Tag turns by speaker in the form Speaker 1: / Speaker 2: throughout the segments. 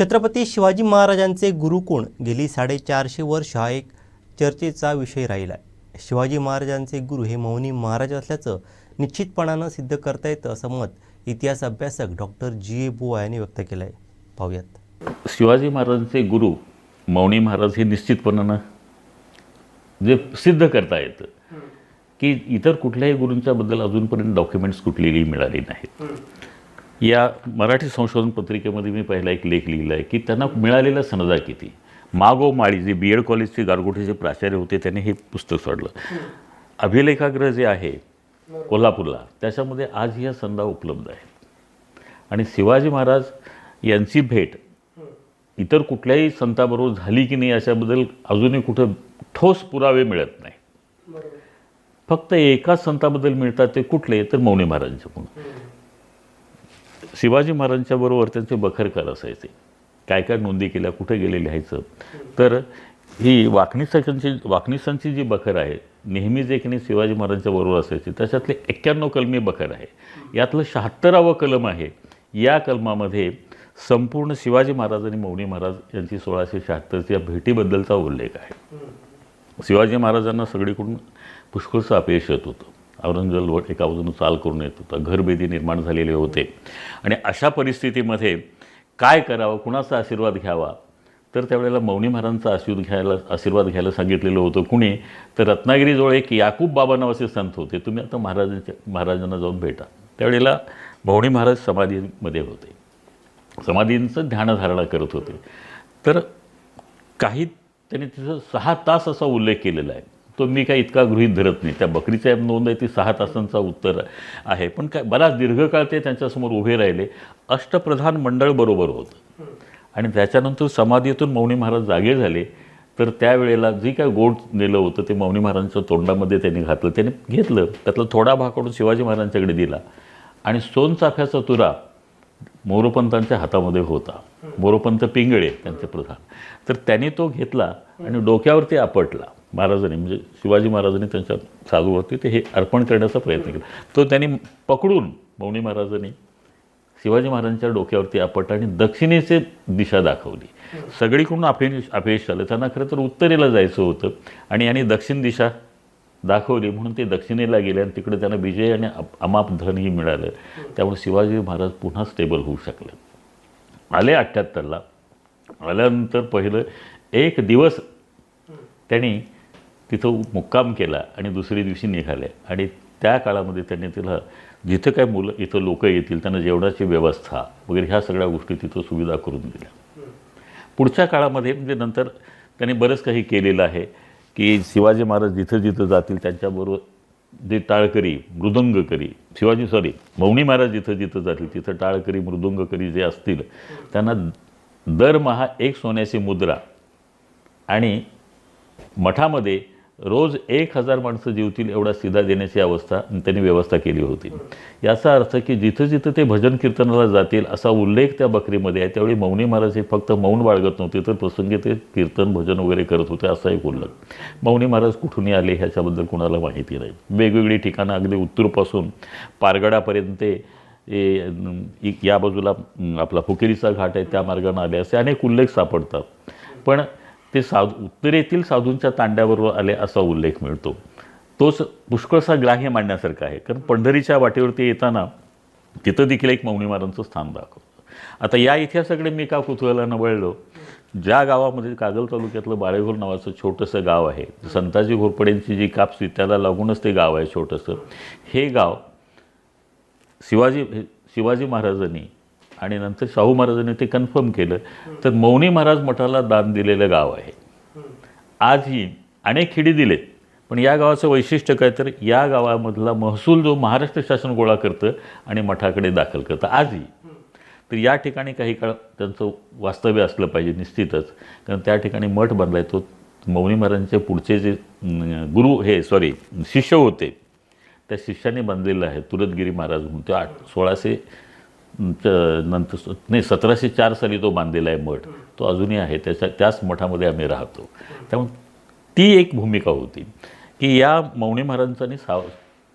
Speaker 1: छत्रपती शिवाजी महाराजांचे गुरुकुण गेली साडेचारशे वर्ष हा एक चर्चेचा विषय राहिला आहे. शिवाजी महाराजांचे गुरु हे मौनी महाराज असल्याचं निश्चितपणानं सिद्ध करता येतं असं मत इतिहास अभ्यासक डॉक्टर जी. ए. बुवा यांनी व्यक्त केलं आहे. पाहूयात.
Speaker 2: शिवाजी महाराजांचे गुरु मौनी महाराज हे निश्चितपणानं जे सिद्ध करता येतं. की इतर कुठल्याही गुरूंच्याबद्दल अजूनपर्यंत डॉक्युमेंट्स कुठलेही मिळाली नाहीत. या मराठी संशोधन पत्रिकेमध्ये मी पहिला एक लेख लिहिला आहे की त्यांना मिळालेला सनदा किती? मागो माळी जे बी एड कॉलेजचे गारगोटीचे प्राचार्य होते त्यांनी हे पुस्तक सोडलं. अभिलेखाग्रह जे आहे कोल्हापूरला त्याच्यामध्ये आज ह्या संदा उपलब्ध आहेत आणि शिवाजी महाराज यांची भेट इतर कुठल्याही संताबरोबर झाली की नाही याच्याबद्दल अजूनही कुठं ठोस पुरावे मिळत नाही. फक्त एकाच संताबद्दल मिळतात ते कुठले तर मौनी महाराजांच्याकडून शिवाजी महाराजांच्याबरोबर त्यांचे बखरकार असायचे. काय काय नोंदी केल्या कुठे गेले लिहायचं तर ही वाकणीसांची वाकणीसांची जी बखर आहे नेहमी जे की नाही शिवाजी महाराजांच्या बरोबर असायची. त्याच्यातले एक्क्याण्णव कलमी बखर आहे. यातलं शहात्तरावं कलम आहे. या कलमामध्ये संपूर्ण शिवाजी महाराज आणि मौनी महाराज यांची सोळाशे शहात्तरच्या भेटीबद्दलचा उल्लेख आहे. शिवाजी महाराजांना सगळीकडून पुष्कळचं अपयश येत होतं. औरंगजेब एका बाजूनं चाल करून येत होता. घरभेदी निर्माण झालेले होते. आणि अशा परिस्थितीमध्ये काय करावं कुणाचा आशीर्वाद घ्यावा? तर त्यावेळेला मौनी महाराजांचा आशीर्वाद घ्यायला आशीर्वाद घ्यायला सांगितलेलं होतं कुणी? तर रत्नागिरीजवळ एक याकूब बाबा नावाचे संत होते. तुम्ही आता महाराजांच्या महाराजांना जाऊन भेटा. त्यावेळेला मौनी महाराज समाधीमध्ये होते. समाधींचं ध्यानधारणा करत होते. तर काही त्यांनी तिथं सहा तास असा उल्लेख केलेला आहे. तो मी काय इतका गृहीत धरत नाही. त्या बकरीचा नोंद आहे ती सहा तासांचा उत्तर आहे. पण काय बराच दीर्घकाळ ते त्यांच्यासमोर उभे राहिले. अष्टप्रधान मंडळ बरोबर होतं. आणि त्याच्यानंतर समाधीतून मौनी महाराज जागे झाले. तर त्यावेळेला जी काय गोड नेलं होतं ते मौनी महाराजांच्या तोंडामध्ये त्यांनी घातलं. त्याने घेतलं. त्यातला थोडा भाग काढून शिवाजी महाराजांच्याकडे दिला. आणि सोनचाफ्याचा तुरा मोरोपंतांच्या हातामध्ये होता. मोरोपंत पिंगळे त्यांचे प्रधान. तर त्यांनी तो घेतला आणि डोक्यावरती आपटला. महाराजांनी म्हणजे शिवाजी महाराजांनी त्यांच्या साधूवरती ते हे अर्पण करण्याचा प्रयत्न केला. तो त्यांनी पकडून मौनी महाराजांनी शिवाजी महाराजांच्या डोक्यावरती आपटला आणि दक्षिणेचे दिशा दाखवली. सगळीकडून अपयश अपयश आलं. त्यांना खरं तर उत्तरेला जायचं होतं आणि यांनी दक्षिण दिशा दाखवली म्हणून ते दक्षिणेला गेले आणि तिकडे त्यांना विजय आणि अमाप धनही मिळालं. त्यामुळे शिवाजी महाराज पुन्हा स्टेबल होऊ शकले. आले अठ्ठ्याहत्तरला आल्यानंतर पहिलं एक दिवस त्यांनी तिथं मुक्काम केला आणि दुसऱ्या दिवशी निघाले. आणि त्या काळामध्ये त्यांनी तिला जिथं काय मुलं इथं लोक येतील त्यांना जेवणाची व्यवस्था वगैरे ह्या सगळ्या गोष्टी तिथं सुविधा करून दिल्या. पुढच्या काळामध्ये म्हणजे नंतर त्यांनी बरंच काही केलेलं आहे की शिवाजी महाराज जिथं जिथं जातील त्यांच्याबरोबर जे टाळकरी मृदंगकरी शिवाजी सॉरी मौनी महाराज जिथं जिथं जातील तिथं टाळकरी मृदुंगकरी जे असतील त्यांना दरमहा एक सोन्याची मुद्रा आणि मठामध्ये रोज एक हजार माणसं जीवतील एवढा सिधा देण्याची अवस्था त्यांनी व्यवस्था केली होती. याचा अर्थ की जिथं जिथं ते भजन कीर्तनाला जातील असा उल्लेख त्या बकरीमध्ये आहे त्यावेळी मौनी महाराज हे फक्त मौन बाळगत नव्हते तर प्रसंगी ते कीर्तन भजन वगैरे करत होते असा एक उल्लेख. मौनी महाराज कुठूनही आले ह्याच्याबद्दल कुणाला माहिती नाही. वेगवेगळी ठिकाणं अगदी उत्तूरपासून पारगडापर्यंत ते या बाजूला आपला फुकेरीचा घाट आहे त्या मार्गाने आले असे अनेक उल्लेख सापडतात. पण ते साधू उत्तरेतील साधूंच्या तांड्याबरोबर आले असा उल्लेख मिळतो. तोच पुष्कळसा ग्राह्य मांडण्यासारखा आहे. कारण पंढरीच्या वाटेवरती येताना तिथं देखील एक मौनी महाराजांचं स्थान दाखवतं. आता या इतिहासाकडे मी का कुतूहलानं वळलो? ज्या गावामध्ये कागल तालुक्यातलं बाळेघोर नावाचं छोटंसं गाव आहे संताजी घोरपडेंची जी कापसी त्याला लागूनच ते गाव आहे छोटंसं. हे गाव शिवाजी हे- शिवाजी महाराजांनी आणि नंतर शाहू महाराजांनी ते कन्फर्म केलं. तर मौनी महाराज मठाला दान दिलेलं गाव आहे. आजही अनेक खिडी दिलेत पण या गावाचं वैशिष्ट्य काय तर या गावामधला महसूल जो महाराष्ट्र शासन गोळा करतं आणि मठाकडे दाखल करतं. आजही. तर या ठिकाणी काही काळ त्यांचं वास्तव्य असलं पाहिजे निश्चितच. कारण त्या ठिकाणी मठ बांधलाय तो मौनी महाराजांचे पुढचे जे गुरु हे सॉरी शिष्य होते. त्या शिष्याने बांधलेलं आहे. तुरतगिरी महाराज म्हणून. ते आठ सोळाशे नंतर नाही सतराशे चार साली तो बांधलेला आहे मठ. तो अजूनही आहे. त्याच्या त्याच मठामध्ये आम्ही राहतो. त्यामुळे ती एक भूमिका होती की या मौनी महाराजांनी साव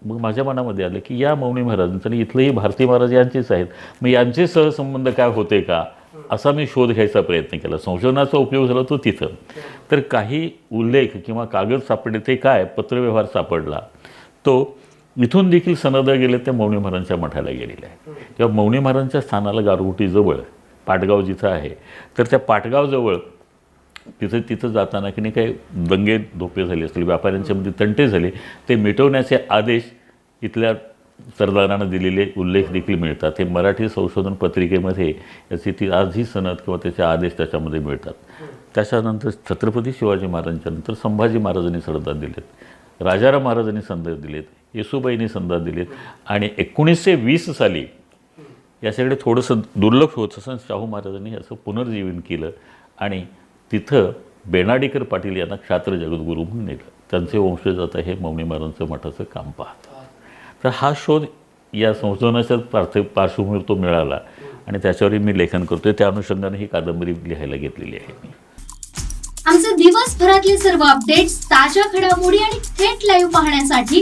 Speaker 2: मग माझ्या मनामध्ये आलं की या मौनी महाराजांचं इथलेही भारती महाराज यांचेच आहेत. मग यांचे सहसंबंध काय होते का? असा मी शोध घ्यायचा प्रयत्न केला. संशोधनाचा उपयोग झाला तो तिथं. तर काही उल्लेख किंवा कागद सापडले. ते काय? पत्रव्यवहार सापडला. तो इथून देखील सनद गेले त्या मौनी महाराजांच्या मठाला गेलेल्या आहे किंवा मौनी महाराजांच्या स्थानाला गारगोटीजवळ पाटगाव जिथं आहे तर त्या पाटगावजवळ तिथं तिथं जाताना की नाही काही दंगे धोपे झाले असतील व्यापाऱ्यांच्यामध्ये तंटे झाले ते मिटवण्याचे आदेश इथल्या सरदारांना दिलेले उल्लेख देखील मिळतात. हे मराठी संशोधन पत्रिकेमध्ये याची ती आजही सनद किंवा त्याचे आदेश त्याच्यामध्ये मिळतात. त्याच्यानंतर छत्रपती शिवाजी महाराजांच्या नंतर संभाजी महाराजांनी सरदार दिलेत राजाराम महाराजांनी संदेश दिलेत. येसुबाईंनी संदेश दिलेत. आणि एकोणीसशे वीस साली याच्याकडे थोडंसं दुर्लक्ष होत असं शाहू महाराजांनी असं पुनर्जीवन केलं आणि तिथं बेनाडीकर पाटील यांना क्षात्र जगद्गुरू म्हणून नेलं. त्यांचे वंशज आता हे मौनी महाराजांचं मठाचं काम पाहतात. तर हा शोध या संशोधनाच्या पार्थ पार्श्वभूमीवर तो मिळाला आणि त्याच्यावरही मी लेखन करतोय. त्या अनुषंगाने ही कादंबरी लिहायला घेतलेली आहे मी.
Speaker 3: आमचे दिवसभरातले सर्व अपडेट्स ताज्या घडामोडी आणि थेट लाईव्ह पाहण्यासाठी